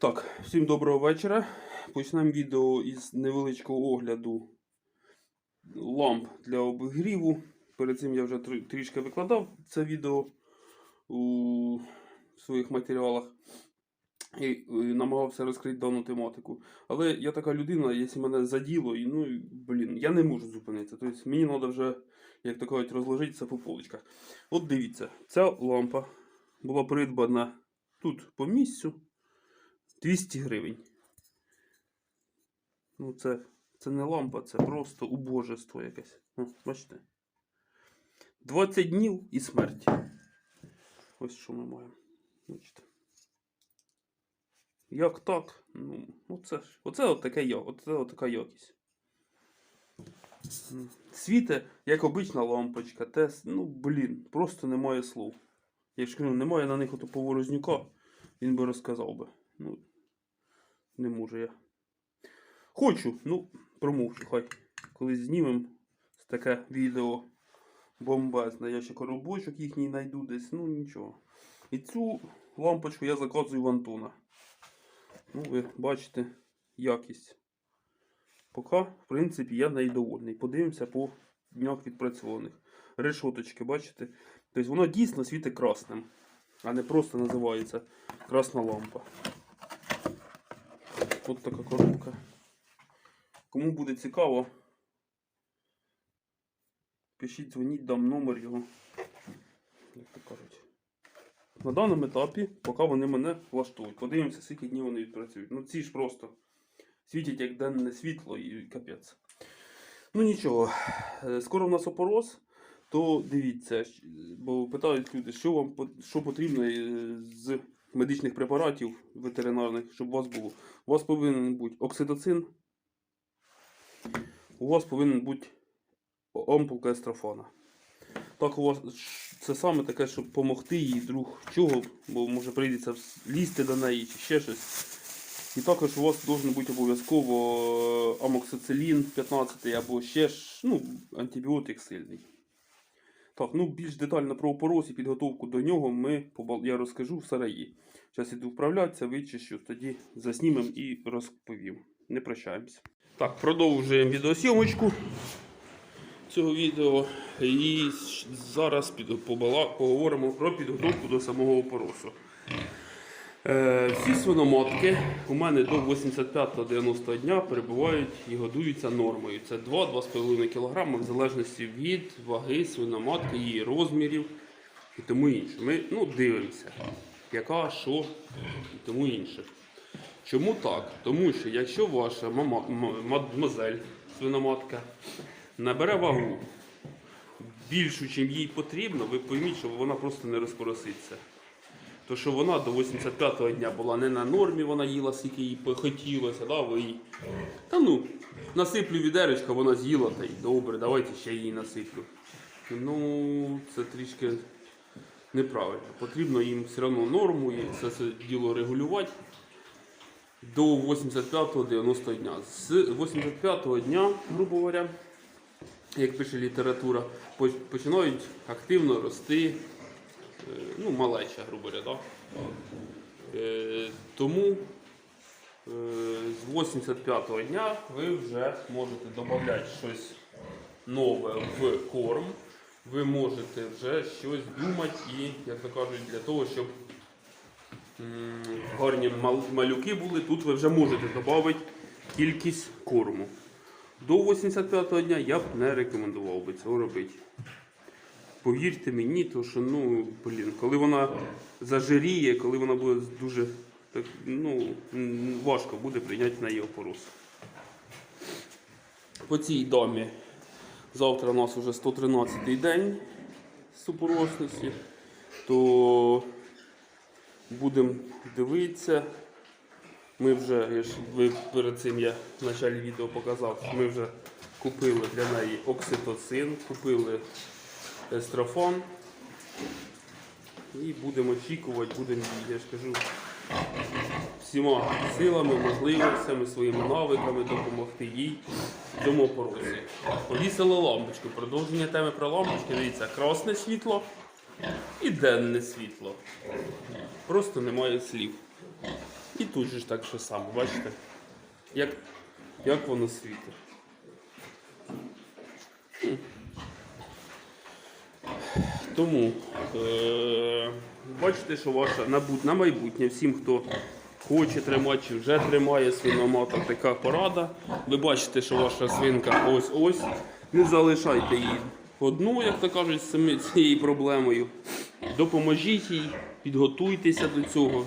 Так, всім доброго вечора. Почнемо відео із невеличкого огляду ламп для обігріву. Перед цим я вже трішки викладав це відео у своїх матеріалах і, намагався розкрити дану тематику. Але я така людина, якщо мене заділо, і ну блін, я не можу зупинитися. Тобто мені треба вже, як то кажуть, розложитися по полочках. От дивіться, ця лампа була придбана тут по місцю. 200 гривень. Ну, це, це не лампа, це просто убожество якесь. О, бачите? 20 днів і смерть. Ось що ми маємо. Бачите. Як так? Ну, оце ж. Оце от таке оце от така якість. Світе, як обична лампочка. Те, ну, блін, просто немає слов. Якщо кажу, немає на них ото поворознюка, він би розказав би. Ну, не можу я. Хочу, ну, промовчу, хай. Колись знімемо таке відео бомбезне. Я ще коробочок їхній знайду десь, ну нічого. І цю лампочку я заказую в Антона. Ну, ви бачите якість. Поки, в принципі, я нею довольний. Подивимося по днях відпрацьованих. Решоточки, бачите? Тобто воно дійсно світить красним, а не просто називається красна лампа. Тут така коробка. Кому буде цікаво, пишіть, дзвоніть, дам номер його. Як то кажуть. На даному етапі, поки вони мене влаштують. Подивимося, скільки днів вони відпрацюють. Ну ці ж просто світять як денне світло і капець. Ну нічого, Е, скоро в нас опорос, то дивіться, бо питають люди, що вам що потрібно е, з медичних препаратів ветеринарних, щоб у вас було. У вас повинен бути окситоцин, у вас повинен бути ампулка естрофана. Так у вас це саме таке, щоб допомогти їй друг чого, бо може прийдеться лізти до неї чи ще щось. І також у вас повинен бути обов'язково е, амоксицилін 15 або ще ж, ну, антибіотик сильний. Так, ну більш детально про опорос і підготовку до нього ми я розкажу в сараї. Зараз іду вправлятися, вичищу, тоді заснімемо і розповім. Не прощаємося. Так, продовжуємо відеосйомочку цього відео. І зараз поговоримо про підготовку до самого опоросу. Е, всі свиноматки у мене до 85-90 дня перебувають і годуються нормою. Це 2-2,5 кг в залежності від ваги свиноматки, її розмірів і тому інше. Ми ну, дивимося, яка, що і тому інше. Чому так? Тому що якщо ваша мама, мадмозель, свиноматка, набере вагу більшу, чим їй потрібно, ви пойміть, що вона просто не розпороситься. То що вона до 85-го дня була не на нормі, вона їла, скільки їй хотілося, да, ви їй. Та ну, насиплю відеречко, вона з'їла та й добре, давайте ще їй насиплю. Ну, це трішки неправильно. Потрібно їм все одно норму і це, діло регулювати до 85-90 дня. З 85-го дня, грубо говоря, як пише література, починають активно рости ну, малеча, грубо говоря. Да? Е, тому е, з 85-го дня ви вже можете додати щось нове в корм. Ви можете вже щось думати і, як то кажуть, для того, щоб гарні малюки були, тут ви вже можете додати кількість корму. До 85-го дня я б не рекомендував би цього робити. Повірте мені, то що ну, блін, коли вона зажиріє, коли вона буде дуже так, ну, важко буде прийняти на її опорос. По цій домі завтра у нас вже 113-й день супоросності, то будемо дивитися. Ми вже, я ж ви перед цим я в початку відео показав, що ми вже купили для неї окситоцин, купили естрофон. І будемо очікувати, будемо, я ж кажу, всіма силами, можливостями, своїми навиками допомогти їй в цьому порозі. Повісили лампочку. Продовження теми про лампочки. Дивіться, красне світло і денне світло. Просто немає слів. І тут же ж так що саме, бачите? Як, як воно світить. Тому е- бачите, що ваша на, на майбутнє всім, хто хоче тримати чи вже тримає свиноматок, така порада. Ви бачите, що ваша свинка ось-ось. Не залишайте її одну, як то кажуть, з цією проблемою. Допоможіть їй, підготуйтеся до цього.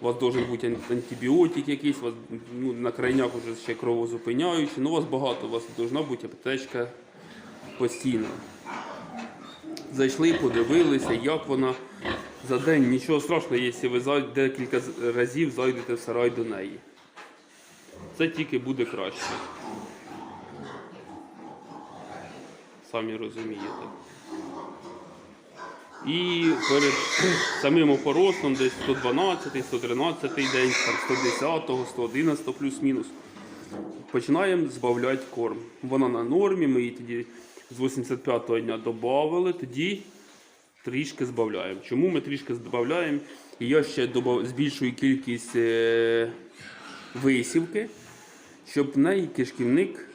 У вас має бути антибіотик якийсь, вас ну, на крайняк вже ще кровозупиняючі. Ну, у вас багато, у вас повинна бути аптечка постійно. Зайшли, подивилися, як вона за день. Нічого страшного, якщо ви декілька разів зайдете в сарай до неї. Це тільки буде краще. Самі розумієте. І перед самим опоросом десь 112, 113 день, там 110, 111 плюс-мінус. Починаємо збавляти корм. Вона на нормі, ми її тоді з 85-го дня додали, тоді трішки збавляємо. Чому ми трішки збавляємо? І я ще збільшую кількість е, висівки, щоб в неї кишківник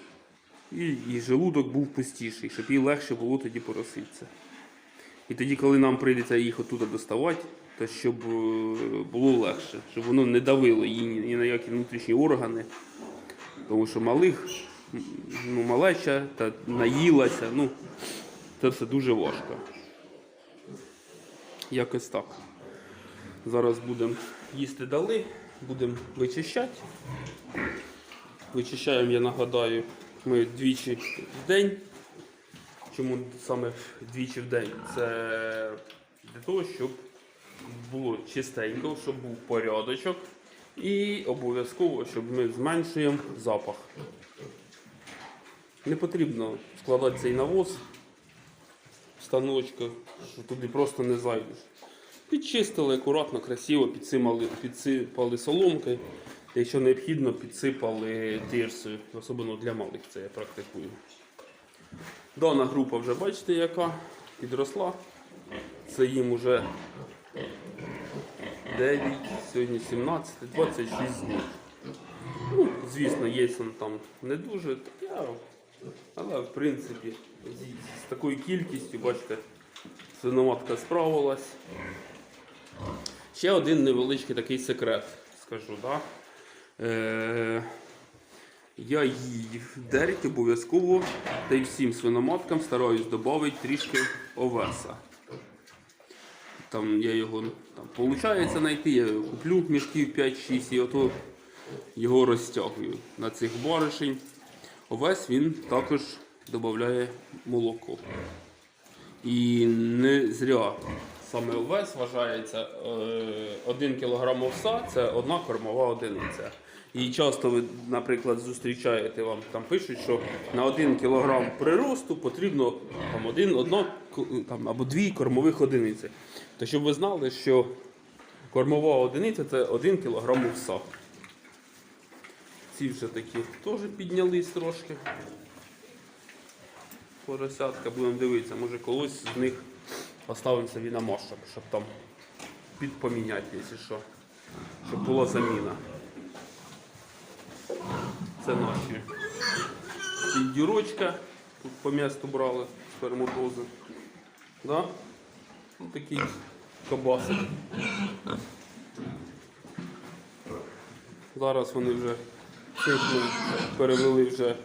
і, і желудок був пустіший, щоб їй легше було тоді пороситися. І тоді, коли нам прийдеться їх оттуда доставати, то щоб е, було легше, щоб воно не давило її ні на які внутрішні органи. Тому що малих, ну, малеча та наїлася, ну, це все дуже важко. Якось так. Зараз будемо їсти дали, будемо вичищати. Вичищаємо, я нагадаю, ми двічі в день. Чому саме двічі в день? Це для того, щоб було чистенько, щоб був порядочок. І обов'язково, щоб ми зменшуємо запах. Не потрібно складати цей навоз в станочках, що туди просто не зайдеш. Підчистили акуратно, красиво, підсипали, підсипали соломкою. Якщо необхідно, підсипали тирсою, особливо для малих це я практикую. Дана група вже бачите, яка підросла. Це їм вже 9, сьогодні 17, 26 днів. Ну, звісно, є там не дуже, я, але в принципі з, такою кількістю, бачите, свиноматка справилась. Ще один невеличкий такий секрет, скажу, да? Е, я її дерті обов'язково та й всім свиноматкам стараюсь додати трішки овеса. Там я його там, виходить знайти, я куплю мішків 5-6 і ото його розтягую на цих баришень. Овес він також додає молоко. І не зря саме овес вважається 1 кг овса це одна кормова одиниця. І часто ви, наприклад, зустрічаєте вам там пишуть, що на 1 кг приросту потрібно там, один, одно, там, або дві кормових одиниці. То щоб ви знали, що кормова одиниця це 1 кг овса. Ці вже такі теж піднялись трошки поросятка, будемо дивитися, може колись з них поставимо собі на мошок, щоб там підпоміняти, якщо що. Щоб була заміна. Це наші дірочка. Тут по місту брали сперматози. Да? Ну, такий кабасик. Зараз вони вже цифру перевели вже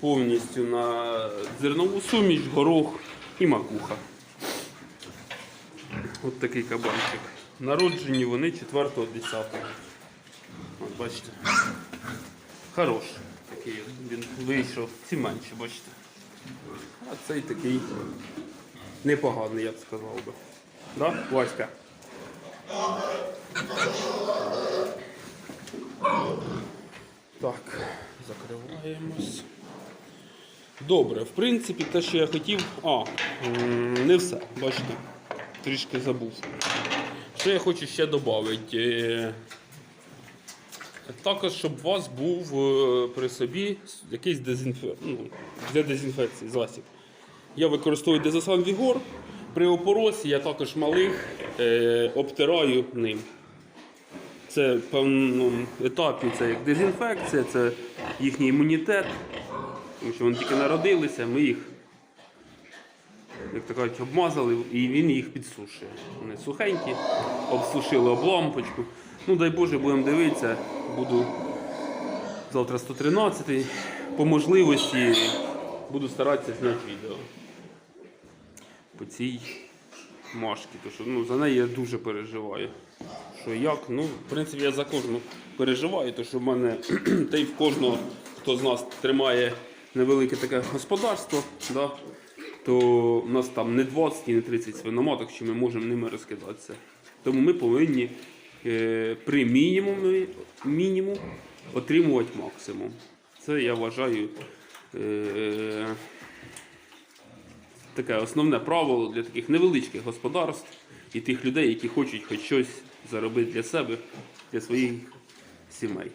повністю на зернову суміш, горох і макуха. От такий кабанчик. Народжені вони 4-10. От бачите. Хорош. Такий він вийшов. Ці менші, бачите. А цей такий непоганий, я б сказав би. Да, Васька? Так, закриваємось. Добре, в принципі, те, що я хотів. А, не все, бачите, трішки забув. Що я хочу ще додати? Також, щоб у вас був е, при собі якийсь дезінфе... ну, для дезінфекції засіб. Я використовую дезосан Вігор. При опоросі я також малих е, обтираю ним. Це в певному етапі це як дезінфекція, це їхній імунітет. Тому що вони тільки народилися, ми їх, як то кажуть, обмазали і він їх підсушує. Вони сухенькі, обсушили об лампочку. Ну дай Боже, будемо дивитися, буду завтра 113 По можливості буду старатися зняти відео по цій машці. Тому що ну, за неї я дуже переживаю. Що як? Ну, в принципі, я за кожну переживаю, тому що в мене та й в кожного, хто з нас тримає невелике таке господарство, да, то в нас там не 20 і не 30 свиноматок, що ми можемо ними розкидатися. Тому ми повинні е, при мінімумі, мінімум отримувати максимум. Це я вважаю. Е, таке основне правило для таких невеличких господарств і тих людей, які хочуть хоч щось заробити для себе, для своїх сімей.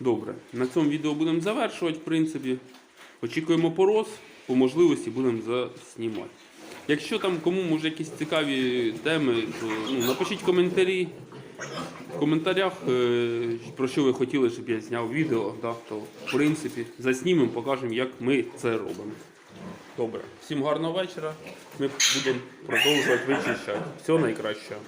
Добре, на цьому відео будемо завершувати, в принципі. Очікуємо пороз, по можливості будемо заснімати. Якщо там кому може якісь цікаві теми, то ну, напишіть коментарі. В коментарях, е, про що ви хотіли, щоб я зняв відео, да, то в принципі заснімемо, покажемо, як ми це робимо. Добре, всім гарного вечора. Ми будемо продовжувати вичищати. Всього найкращого.